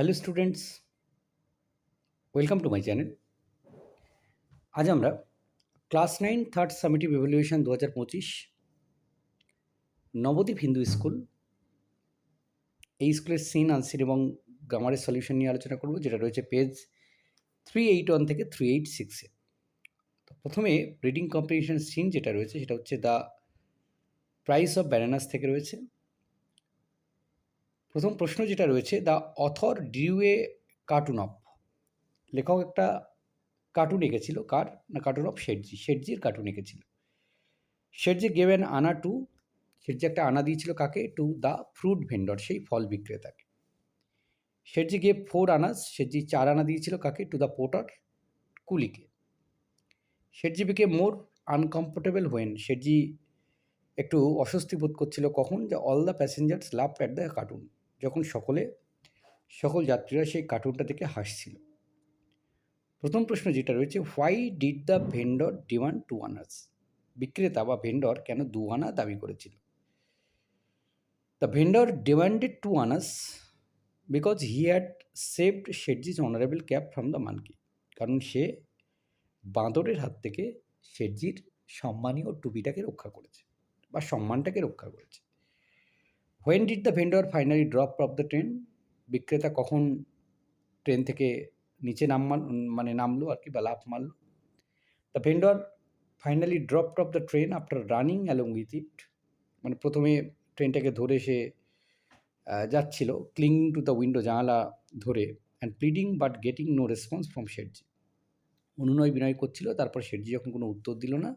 Hello students welcome to my channel আজ আমরা class nine third summative evaluation দু হাজার পঁচিশ নবদ্বীপ হিন্দু স্কুল এই স্কুলের সিন আনসিন এবং গ্রামারের সলিউশন নিয়ে আলোচনা করব, যেটা রয়েছে পেজ থ্রি এইট ওয়ান থেকে থ্রি এইট সিক্সে তো প্রথমে রিডিং কম্পিটিশন সিন যেটা রয়েছে, সেটা হচ্ছে দ্য প্রাইস অফ ব্যানানাস থেকে রয়েছে। প্রথম প্রশ্ন যেটা রয়েছে, the author drew a cartoon of? লেখক একটা কার্টুন এঁকেছিল। কার? না, কার্টুন অফ? শেঠজি। শেঠজির cartoon এঁকেছিল। Sethji gave an anna to Sethji একটা আনা দিয়েছিল কাকে? টু দ্য ফ্রুট ভেন্ডর সেই ফল বিক্রেতাকে। শেঠজি গেভ ফোর আনাস শেঠজি চার আনা দিয়েছিল কাকে? To the porter কুলিকে। Sethji became more uncomfortable when Sethji একটু অস্বস্তি বোধ করছিল কখন? যে all the passengers laughed at the cartoon যখন সকলে, সকল যাত্রীরা সেই কার্টুনটা থেকে হাসছিল। প্রথম প্রশ্ন যেটা রয়েছে why did the vendor demand two annas বিক্রেতা বা ভেন্ডর কেন দু আনা দাবি করেছিল? The vendor demanded two annas because he had saved Sethji's honourable cap from the monkey কারণ সে বাঁদরের হাত থেকে শেটজির সম্মানীয় টুপিটাকে রক্ষা করেছে বা সম্মানটাকে রক্ষা করেছে। When did the vendor finally drop off the train বিক্রেতা কখন ট্রেন থেকে নিচে নাম মানে নামলো আর কি বা লাফ মারলো? The vendor finally drop off the train after running along with it মানে প্রথমে ট্রেনটাকে ধরে সে যাচ্ছিল ক্লিং টু দ্য উইন্ডো জানালা ধরে and pleading but getting no response from Sethji অনুনয় বিনয় করছিল, তারপর শেঠজি যখন কোনো উত্তর দিল না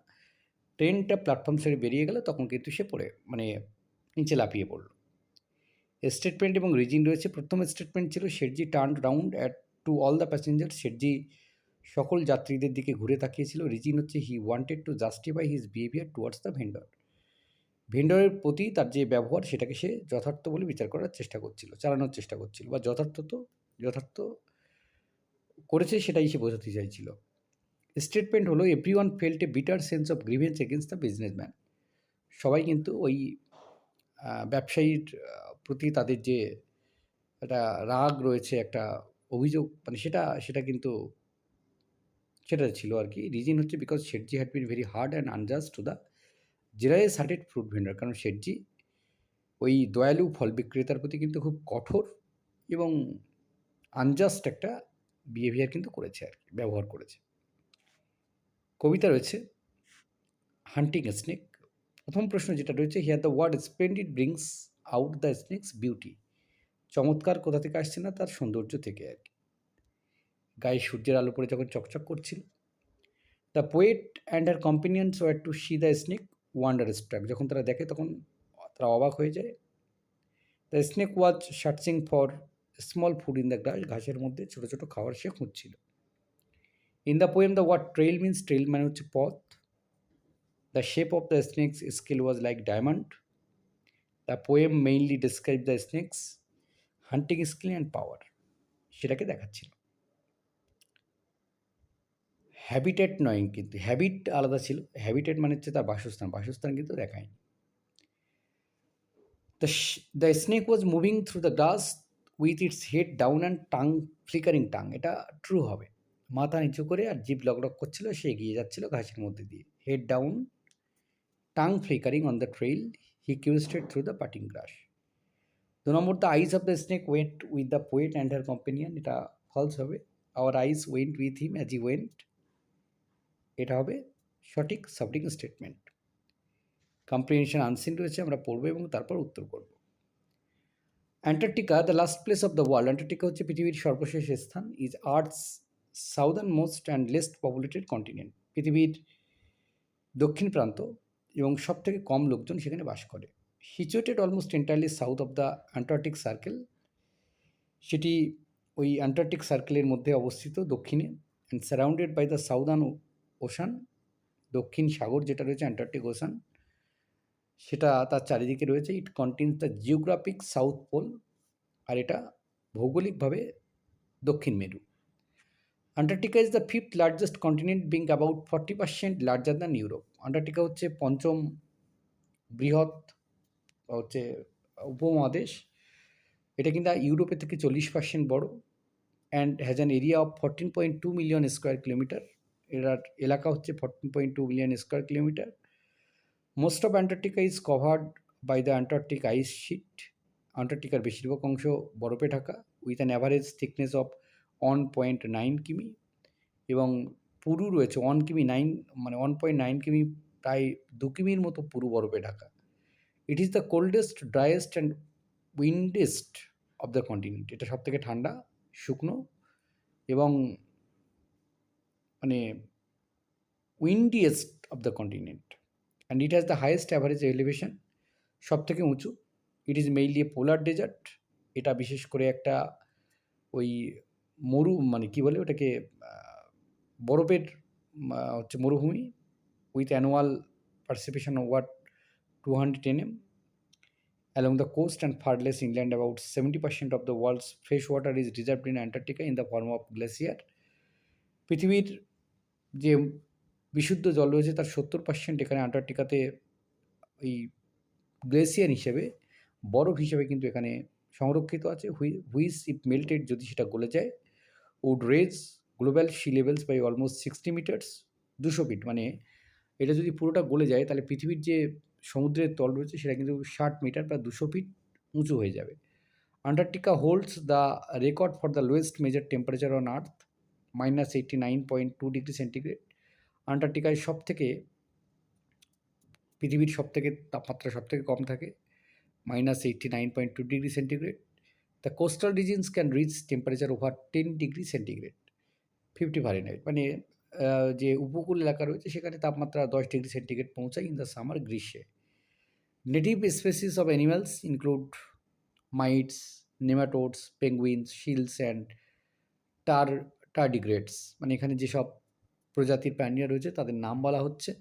ট্রেনটা প্ল্যাটফর্ম ছেড়ে বেরিয়ে গেল, তখন কিন্তু সে পড়ে মানে নিচে লাফিয়ে পড়ল। স্টেটমেন্ট এবং রিজিন রয়েছে। প্রথম স্টেটমেন্ট ছিল, Sethji turn round at to all the passenger Sethji সকল যাত্রীদের দিকে ঘুরে তাকিয়েছিল। রিজিন হচ্ছে he wanted to justify his behaviour towards the vendor ভেন্ডরের প্রতি তার যে ব্যবহার, সেটাকে সে যথার্থ বলে বিচার করার চেষ্টা করছিল, চালানোর চেষ্টা করছিল বা যথার্থ তো, যথার্থ করেছে সেটাই সে বোঝাতে চাইছিল। স্টেটমেন্ট হলো everyone felt a bitter sense of grievance against the businessman সবাই কিন্তু ওই ব্যবসায়ীর প্রতি তাদের যে একটা রাগ রয়েছে, একটা অভিযোগ মানে সেটা সেটা কিন্তু সেটা ছিল আর কি রিজন হচ্ছে because Sethji had been very hard and unjust to the জেরাইস সার্টেড ফ্রুট ভেন্ডার কারণ শেটজি ওই দয়ালু ফল বিক্রেতার প্রতি কিন্তু খুব কঠোর এবং আনজাস্ট একটা বিহেভিয়ার কিন্তু করেছে আর কি ব্যবহার করেছে। কবিতা রয়েছে হান্টিং স্নেক প্রথম প্রশ্ন যেটা রয়েছে here the word splendid brings out the snake's beauty চমৎকার কোথা থেকে আসছে না, তার সৌন্দর্য থেকে আর কি। গায়ে সূর্যের আলো পড়ে যখন চকচক করছিল। The poet and her companions were to see the snake wonder struck যখন তারা দেখে তখন তারা অবাক হয়ে যায়। The snake was searching for small food in the grass ঘাসের মধ্যে ছোটো ছোটো খাবার সে খুঁজছিল। In the poem the word trail means trail মানে হচ্ছে পথ। The shape of the snake's scale was like diamond the poem mainly describe the snake's hunting skill and power সেটাকে দেখাচ্ছিল। হ্যাবিটেট নয় কিন্তু হ্যাবিট আলাদা ছিল। হ্যাবিটেট মানে হচ্ছে তার বাসস্থান। বাসস্থান কিন্তু দেখায়নি। The the snake was moving through the grass with its head down and tongue flickering tongue এটা ট্রু হবে। মাথা নিচু করে আর জিপ লকডক করছিল, সে এগিয়ে যাচ্ছিল ঘাসের মধ্যে দিয়ে। Head down tongue flickering on the trail he quested through the parting grass দু নম্বর the eyes of the snake went with the poet and her companion এটা ফলস হবে our eyes went with him as he went এটা হবে সঠিক সাবডিং statement comprehension unseen রয়েছে, আমরা পড়ব এবং তারপর উত্তর করব। Antarctica the last place of the world Antarctica হচ্ছে পৃথিবীর সর্বশেষ স্থান is Earth's southernmost and least populated continent পৃথিবীর দক্ষিণ প্রান্ত এবং সব থেকে কম লোকজন সেখানে বাস করে। Situated almost entirely south of the Antarctic circle সেটি ওই অ্যান্টার্কটিক সার্কেলের মধ্যে অবস্থিত দক্ষিণে and surrounded by the southern ocean দক্ষিণ সাগর যেটা রয়েছে অ্যান্টার্কটিক ওশান সেটা তার চারিদিকে রয়েছে। It contains the geographic south pole আর এটা ভৌগোলিকভাবে দক্ষিণ মেরু। Antarctica is the fifth largest continent being about forty percent larger than Europe Antarctica হচ্ছে পঞ্চম বৃহৎ হচ্ছে উপমহাদেশ। এটা কিন্তু ইউরোপের থেকে চল্লিশ পার্সেন্ট বড় and has an area of fourteen point two million square kilometre এটার এলাকা হচ্ছে fourteen point two million square kilometre most of Antarctica is covered by the Antarctic ice sheet আন্টার্কটিকার বেশিরভাগ অংশ বরফে Dhaka with an average thickness of one point nine km এবং পুরু রয়েছে one km nine মানে ওয়ান পয়েন্ট নাইন কিমি প্রায় দু কিমির মতো পুরু বরফে Dhaka. It is the coldest driest and windiest of the continent এটা সব থেকে ঠান্ডা, শুকনো এবং মানে windiest of the continent and it has the highest average elevation সব থেকে উঁচু it is mainly polar desert এটা বিশেষ করে একটা ওই মরু মানে কী বলে ওটাকে বরফের হচ্ছে মরুভূমি with annual precipitation what two hundred N M along the coast and farthest inland. About 70% of the world's fresh water is reserved in antarctica in the form of glacier. পৃথিবীর যে বিশুদ্ধ জল রয়েছে তার সত্তর পার্সেন্ট এখানে আন্টার্কটিকাতে ওই গ্লেসিয়ার হিসেবে, বরফ হিসেবে কিন্তু এখানে সংরক্ষিত আছে হুইস ইফ মেল্টেড যদি সেটা গলে যায় would raise, global sea levels by almost sixty metres, দুশো ফিট। মানে এটা যদি পুরোটা গলে যায়, তাহলে পৃথিবীর যে সমুদ্রের তল রয়েছে, সেটা কিন্তু ষাট মিটার বা দুশো ফিট উঁচু হয়ে যাবে। Antarctica holds the record for the lowest measure temperature on Earth minus eighty nine point two degree centigrade আন্টার্কটিকায় সব থেকে পৃথিবীর সব থেকে তাপমাত্রা সব থেকে কম থাকে minus eighty nine point two degree centigrade the coastal regions can reach temperature over ten degree centigrade fifty Fahrenheit মানে যে উপকূল এলাকা রয়েছে, সেখানে তাপমাত্রা দশ ডিগ্রি সেন্টিগ্রেড পৌঁছায় ইন দ্য সামার গ্রীষ্মে। Native species of animals include mites nematodes penguins seals and tar tardigrades মানে এখানে যেসব প্রজাতির প্রাণীরা রয়েছে, তাদের নাম বলা হচ্ছে।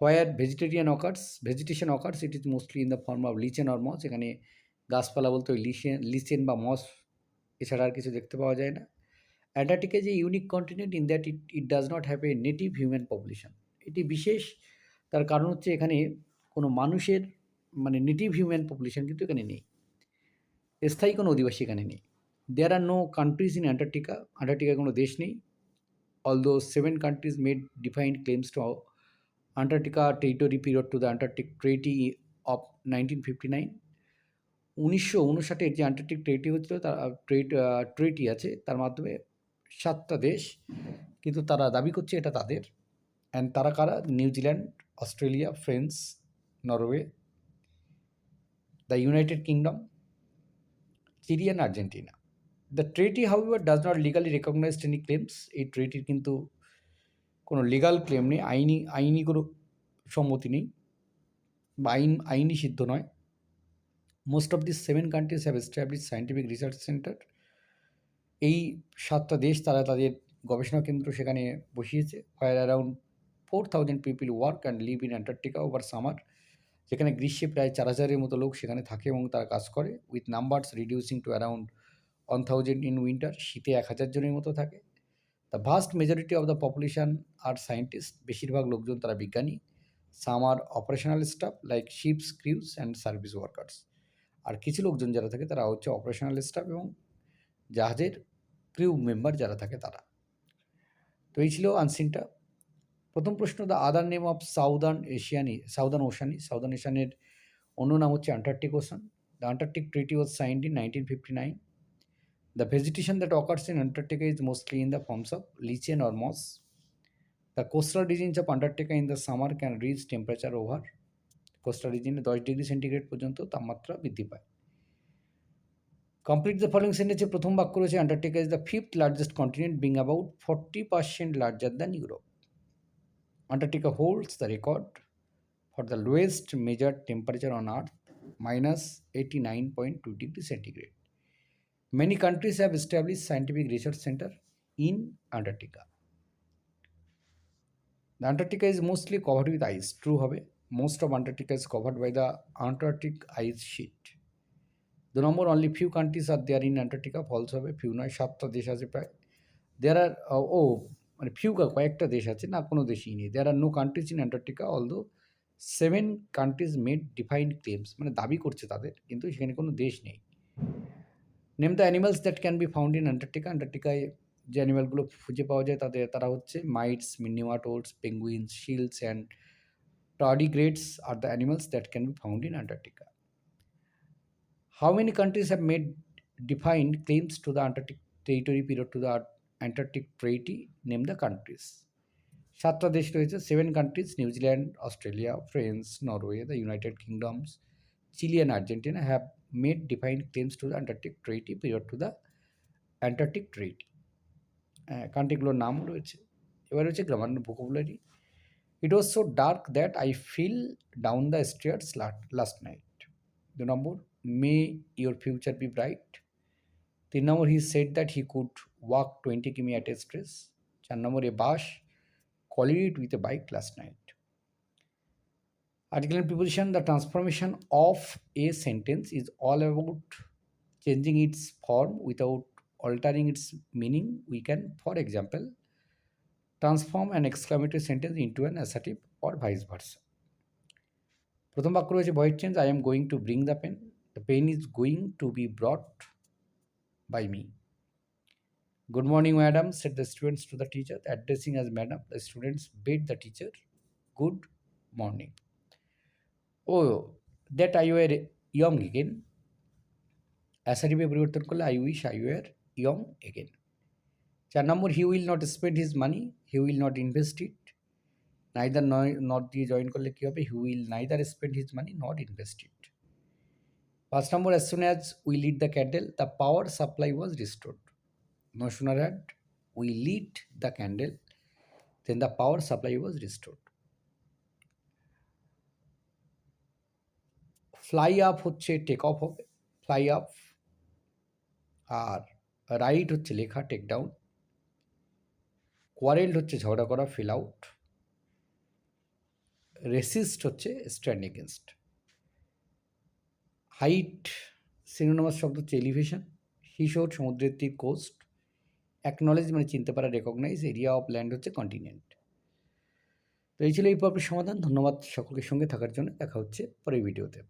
Where vegetarian occurs vegetation occurs it is mostly in the form of lichen or moss এখানে গাছপালা বলতে ওই লিচেন লিচেন বা মস এছাড়া আর কিছু দেখতে পাওয়া যায় না। অ্যান্টার্কটিকা যে unique continent in that it it does not have a native human population. এটি বিশেষ, তার কারণ হচ্ছে এখানে কোনো মানুষের মানে নেটিভ হিউম্যান পপুলেশন কিন্তু এখানে নেই। স্থায়ী কোনো অধিবাসী এখানে নেই। There are no countries in Antarctica অ্যান্টার্কটিকায় কোনো দেশ নেই। Although seven countries made defined claims to period to the Antarctic treaty of nineteen fifty nine উনিশশো উনষাটের যে আন্টার্কটিক ট্রেটি হচ্ছিল তার ট্রেট ট্রেটি আছে, তার মাধ্যমে সাতটা দেশ কিন্তু তারা দাবি করছে এটা তাদের। অ্যান্ড তারা কারা? New Zealand Australia France Norway the United Kingdom and Argentina the treaty however does not legally recognised any claims এই ট্রেটির কিন্তু কোনো লিগাল ক্লেম নেই, আইনি আইনি কোনো সম্মতি নেই বা আইন, আইনি সিদ্ধ নয়। Most of the seven countries have establish scientific research centre এই সাতটা দেশ তারা তাদের গবেষণা কেন্দ্র সেখানে বসিয়েছে। Where around four thousand people work and live in Antarctica over summer যেখানে গ্রীষ্মে প্রায় চার হাজারের মতো লোক সেখানে থাকে এবং তারা কাজ করে। With numbers reducing to around one thousand in winter শীতে এক হাজার জনের মতো থাকে। The vast majority of the population are scientist বেশিরভাগ লোকজন তারা বিজ্ঞানী। Some are operational staff like ships crews and service workers আর কিছু লোকজন যারা থাকে তারা হচ্ছে অপারেশনাল স্টাফ এবং জাহাজের ক্রিউ মেম্বার যারা থাকে তারা। তো এই ছিল আনসিনটা প্রথম প্রশ্ন the other name of southern ocean southern ocean southern এশিয়ানের অন্য নাম হচ্ছে Antarctic ocean the Antarctic treaty was signed in nineteen fifty nine the vegetation that occurs in Antarctica is mostly in the forms of lichen or moss the coastal regions of Antarctica in the summer can reach temperature over coastal রিজিনে দশ degree centigrade পর্যন্ত তাপমাত্রা বৃদ্ধি পায়। Complete the following সেন্টেন্সে প্রথম বাক্য রয়েছে Antarctica is the fifth largest continent being about forty percent larger than Europe Antarctica holds the record for the lowest measure temperature on Earth minus eighty nine point two degree centigrade many countries have establish scientific research centre in Antarctica the Antarctica is mostly cover with ice true হবে? Most of Antarctica is covered by the Antarctic ice sheet. দু নম্বর only few countries are there in Antarctica false হবে few নয়, সাতটা দেশ আছে প্রায়। দেয়ার আর ও মানে few কয়েকটা দেশ আছে, না কোনো দেশই নেই। There are no countries in Antarctica although seven countries made defined claims মানে দাবি করছে তাদের, কিন্তু সেখানে কোনো দেশ নেই। Name the animals that can be found in Antarctica অ্যান্টার্কটিকায় যে অ্যানিমালগুলো খুঁজে পাওয়া যায় তাদের, তারা হচ্ছে mites nematodes penguins seals and tardigrades are the animals that can be found in Antarctica. How many countries have made defined claims to the Antarctic territory period to the Antarctic Treaty? Name the countries. সাতটা দেশ রয়েছে seven countries New Zealand Australia France Norway the United Kingdoms Chile and Argentina have made defined claims to the Antarctic treaty period to the Antarctic treaty কান্ট্রিগুলোর নাম রয়েছে এবার রয়েছে grammar vocabulary It was so dark that I fell down the stairs la- last night. The number, may your future be bright. The number, he said that he could walk 20 km at a stretch. চার নম্বর a bash collided with a bike last night. Article and preposition, the transformation of a sentence is all about changing its form without altering its meaning. We can, for example, transform an exclamatory sentence into an assertive or vice versa প্রথম বাক্য রয়েছে voice change I am going to bring the pen the pen is going to be brought by me good morning madam said the students to the teacher addressing as madam the students bade the teacher good morning oh that I were young again অ্যাসাটিভে পরিবর্তন করলে I wish I were young again চার নম্বর he will not spend his money he will not invest it neither nor not দিয়ে join করলে কী হবে? He will neither spend his money not invest it পাঁচ নম্বর as soon as we lit the candle the power supply was restored no sooner had we lit the candle then the power supply was restored fly up হচ্ছে take off হবে। Fly up আর right হচ্ছে, লেখা take down quarrelled হচ্ছে, ঝগড়া করা feel out resist হচ্ছে stand against height synonymous শব্দ হচ্ছে এলিভেশন হিশোর সমুদ্রের তীর কোস্ট অ্যাকনলেজ মানে চিনতে পারা রেকগনাইজ এরিয়া অফ ল্যান্ড হচ্ছে কন্টিনেন্ট তো এই ছিল এই পর্বের সমাধান। ধন্যবাদ সকলের সঙ্গে থাকার জন্য। দেখা হচ্ছে পরের ভিডিওতে